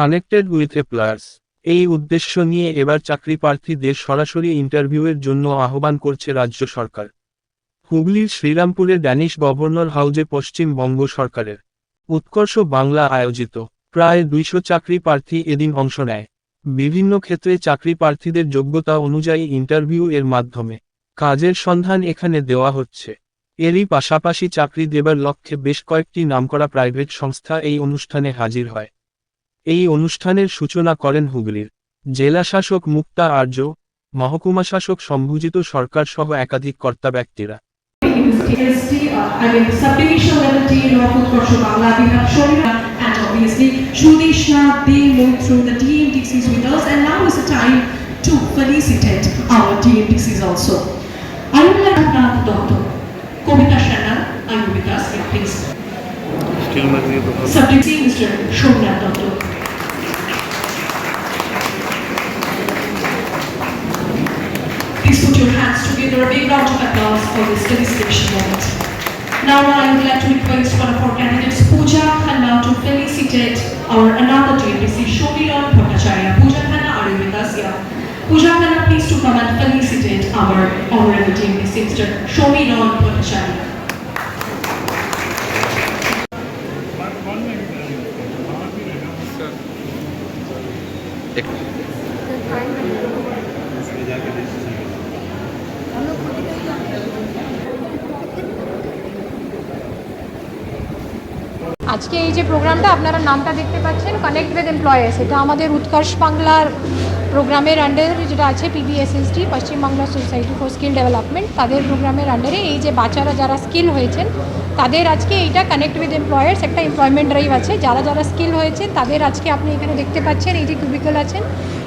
Connected with a এই উদ্দেশ্য নিয়ে এবার চাকরি প্রার্থীদের সরাসরি ইন্টারভিউয়ের জন্য আহ্বান করছে রাজ্য সরকার। হুগলির শ্রীরামপুরে ড্যানিশ গভর্নর হাউজে পশ্চিমবঙ্গ সরকারের উৎকর্ষ বাংলা আয়োজিত। প্রায় দুইশো চাকরি প্রার্থী এদিন অংশ নেয়। বিভিন্ন ক্ষেত্রে চাকরি প্রার্থীদের যোগ্যতা অনুযায়ী ইন্টারভিউ এর মাধ্যমে কাজের সন্ধান এখানে দেওয়া হচ্ছে। এরই পাশাপাশি চাকরি দেবার লক্ষ্যে বেশ কয়েকটি নামকরা প্রাইভেট সংস্থা এই অনুষ্ঠানে হাজির হয়। এই অনুষ্ঠানের সূচনা করেন হুগলির জেলাশাসক মুক্তা আর্য, মহকুমাশাসক সম্ভুজিত সরকার সহ একাধিক কর্তা ব্যক্তিরা। Please? Subdivision Mr. Shomnath Dr. Please put your hands together, a big round of applause for this felicitation moment. Now I would like to request one of our candidates, Pooja Khanna, to felicitate our another DMPC, Shomiran Bhattacharya. Pooja Khanna, are you with us here? Pooja Khanna, please to come and felicitate our honorable DMPC, Mr. Bhattacharya. আজকে এই যে প্রোগ্রামটা আপনারা নামটা দেখতে পাচ্ছেন connect with employers এটা আমাদের উৎকর্ষ বাংলার প্রোগ্রামের আন্ডারে যেটা আছে PBSST Paschimbangla society for skill development তাদের প্রোগ্রামের আন্ডারে এই যে বাচ্চারা যারা স্কিল হয়েছেন, তাদের আজকে এইটা কানেক্ট উইথ এমপ্লয়ার্স একটা এমপ্লয়মেন্ট ড্রাইভ আছে। যারা যারা স্কিল হয়েছে তাদের আজকে আপনি এখানে দেখতে পাচ্ছেন, এই যে কিউবিকল আছেন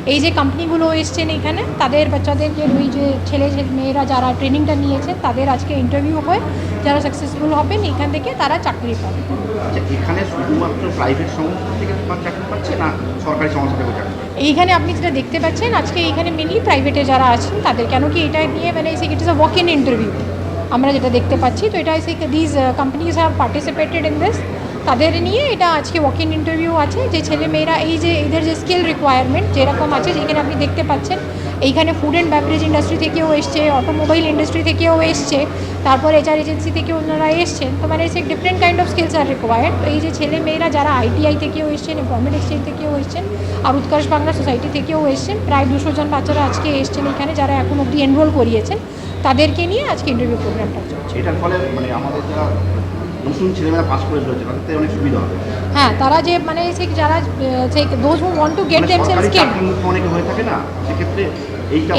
এই যে কোম্পানিগুলো এসছেন এখানে তাদের বাচ্চাদেরকে ওই যে ছেলে মেয়েরা যারা ট্রেনিংটা নিয়েছে তাদের আজকে ইন্টারভিউ হয়। যারা সাকসেসফুল হবেন এখান থেকে তারা চাকরি পাবেন আচ্ছা এখানে শুধুমাত্র প্রাইভেট সংস্থা থেকে চাকরি পাচ্ছে না সরকারি সংস্থা থেকে এইখানে আপনি যেটা দেখতে পাচ্ছেন আজকে এইখানে মেনলি প্রাইভেটে যারা আছেন তাদের কেন কি এটা নিয়ে মানে it is a walk in interview আমরা যেটা দেখতে পাচ্ছি তো এটা these companies have participated in this তাদের নিয়ে এটা আজকে ওয়াক ইন ইন্টারভিউ আছে। যে ছেলে মেয়েরা, এই যে এদের যে স্কিল রিকোয়ারমেন্ট যেরকম আছে, যেখানে আপনি দেখতে পাচ্ছেন, এইখানে ফুড অ্যান্ড ব্যাভারেজ ইন্ডাস্ট্রি থেকেও এসছে অটোমোবাইল ইন্ডাস্ট্রি থেকেও এসছে, তারপর এইচআর এজেন্সি থেকে ওনারা এসছেন। তো মানে সে different kind of skills are required এই যে ছেলে মেয়েরা যারা আইটিআই থেকেও এসছেন এমপ্লয়মেন্ট এক্সচেঞ্জ থেকেও এসছেন, আর উৎকর্ষ বাংলা সোসাইটি থেকেও এসছেন, প্রায় দুশো জন বাচ্চারা আজকে এসছেন এখানে, যারা এখন অবধি এনরোল করিয়েছেন, তাদেরকে নিয়ে আজকে ইন্টারভিউ প্রোগ্রামটা চলছে। এটার ফলে মানে আমাদের যারা নতুন ছেলেমেয়েরা পাস করে চলেছে তাদের অনেক সুবিধা হবে। হ্যাঁ তারা যে মানে সে যারা those who want to get themselves চাকরিমুক্ত অনেকে হয়ে থাকে না সেক্ষেত্রে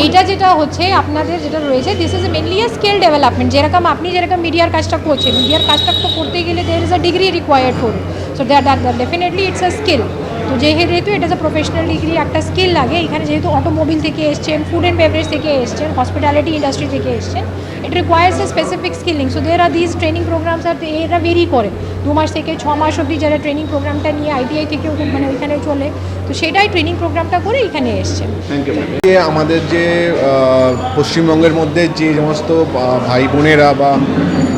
এইটা যেটা হচ্ছে আপনাদের যেটা রয়েছে this is mainly a skill development যেরকম আপনি যেরকম মিডিয়ার কাজটা করছেন মিডিয়ার কাজটা তো করতে গেলে there is a degree required for so that that definitely it's a skill তো যেহেতু এটা যে প্রফেশনাল ডিগ্রি একটা স্কিল লাগে, এখানে যেহেতু অটোমোবিল থেকে এসছেন ফুড অ্যান্ড বেভারেজ থেকে এসছেন হসপিটালিটি ইন্ডাস্ট্রি থেকে এসছেন it requires a specific skilling so there are this training programs are এরা ভেরি করে। দু মাস থেকে ছ মাস অবধি যারা ট্রেনিং প্রোগ্রামটা নিয়ে আইটিআই থেকেও মানে ওইখানে চলে, তো সেটাই ট্রেনিং প্রোগ্রামটা করে এখানে এসছেন। থ্যাংক ইউ যে আমাদের যে পশ্চিমবঙ্গের মধ্যে যে সমস্ত ভাই বোনেরা বা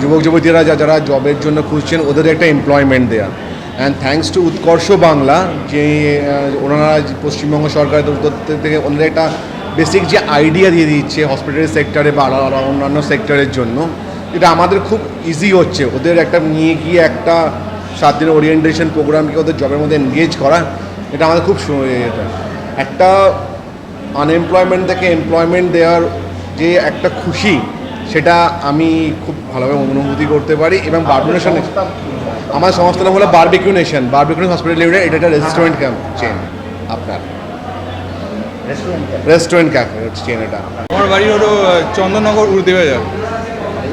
যুবক যুবতীরা যারা জবের জন্য খুঁজছেন, ওদের একটা এমপ্লয়মেন্ট দেয়া। অ্যান্ড থ্যাঙ্কস টু উৎকর্ষ বাংলা যে ওনারা পশ্চিমবঙ্গ সরকারের তরফ থেকে ওনাদের একটা বেসিক যে আইডিয়া দিয়ে দিচ্ছে হসপিটাল সেক্টরে বা আলাদা অন্যান্য সেক্টরের জন্য এটা আমাদের খুব ইজি হচ্ছে। ওদের একটা নিয়ে গিয়ে একটা সাত দিনের ওরিয়েন্টেশন প্রোগ্রামকে ওদের জবের মধ্যে এনগেজ করা এটা আমাদের খুব এটা। একটা আনএমপ্লয়মেন্ট থেকে এমপ্লয়মেন্ট দেওয়ার যে একটা খুশি সেটা আমি খুব ভালোভাবে অনুভূতি করতে পারি এবং বার্বিকুনেশন আমার সংস্থার নাম হলো barbeque nation barbeque hospital limited এটা একটা রেস্টুরেন্ট ক্যাম্প চেন আপনার। রেস্টুরেন্ট ক্যাফে চেন এটা। আমার বাড়ি হলো চন্দননগর উর্দিবাজার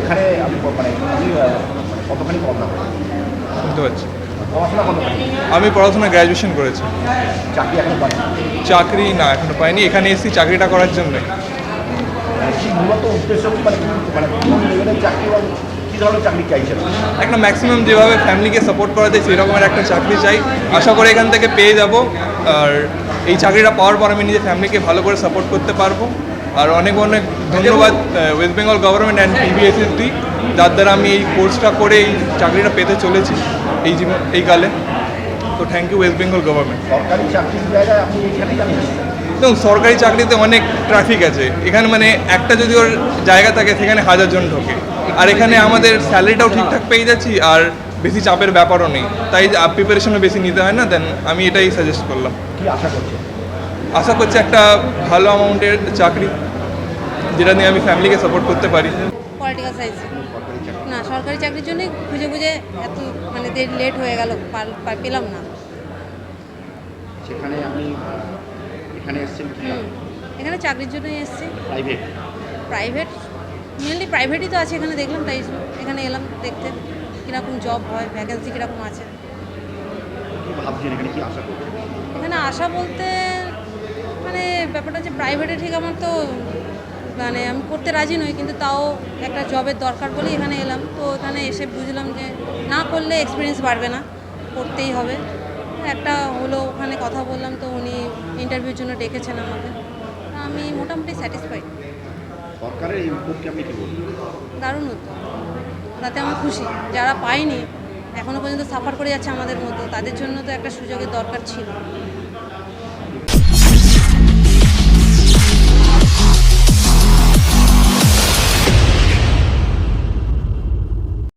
এখানে আমি মানে কতখানি পড়াশোনা বুঝতে পারছি। আমি পড়াশোনা গ্র্যাজুয়েশন করেছি। চাকরি এখনও পান চাকরি না এখনও পাইনি। এখানে এসেছি চাকরিটা করার জন্যই মূলত উদ্দেশ্য মানে মানে ধরনের চাকরি চাইছেন? একটা ম্যাক্সিমাম যেভাবে ফ্যামিলিকে সাপোর্ট করা যায় সেই রকমের একটা চাকরি চাই। আশা করি এখান থেকে পেয়ে যাব। আর এই চাকরিটা পাওয়ার পর আমি নিজের ফ্যামিলিকে ভালো করে সাপোর্ট করতে পারব। আর অনেক অনেক ধন্যবাদ West Bengal government and PBSSD যার দ্বারা আমি এই কোর্সটা করে এই চাকরিটা পেতে চলেছি এই জীবন এই কালে। তো thank you West Bengal government সরকারি চাকরির জায়গায় আপনি জানেন দেখুন সরকারি চাকরিতে অনেক ট্রাফিক আছে। এখানে মানে একটা যদি ওর জায়গা থাকে সেখানে হাজার জন ঢোকে। আর এখানে আমাদের স্যালারিটাও ঠিকঠাক পেয়ে যাচ্ছি আর বেশি চাপের ব্যাপারও নেই। তাই প্রিপারেশনও বেশি নিতে হয় না দেন আমি এটাই সাজেস্ট করলাম। কি আশা করছেন? আশা করছি একটা ভালো অ্যামাউন্টের চাকরি যেটা নিয়ে আমি ফ্যামিলিকে সাপোর্ট করতে পারি। পলিটিক্যাল সায়েন্স সরকারি না সরকারি চাকরির জন্যই খুঁজে খুঁজে এত মানে দেরি লেট হয়ে গেল পেলাম না। সেখানে আহ, এখানে হুম। এখানে চাকরির জন্যই এসেছি। প্রাইভেট প্রাইভেট মেনলি প্রাইভেটই তো আছে এখানে দেখলাম তাই এখানে এলাম দেখতে কীরকম জব হয় ভ্যাকেন্সি কীরকম আছে। এখানে আশা বলতে মানে ব্যাপারটা হচ্ছে প্রাইভেটে ঠিক আমার তো মানে আমি করতে রাজি নই কিন্তু তাও একটা জবের দরকার বলেই এখানে এলাম। তো এখানে এসে বুঝলাম যে না করলে এক্সপিরিয়েন্স বাড়বে না করতেই হবে। একটা হলো ওখানে কথা বললাম তো উনি ইন্টারভিউর জন্য ডেকেছেন আমাকে। আমি মোটামুটি স্যাটিসফাইড সরকারের এই উদ্যোগকে আপনি বলবেন? দারুণ উদ্যোগ। তাতে আমার খুশি। যারা পায়নি, এখনও পর্যন্ত সাফার করে যাচ্ছে আমাদের মতো তাদের জন্য তো একটা সুযোগের দরকার ছিল।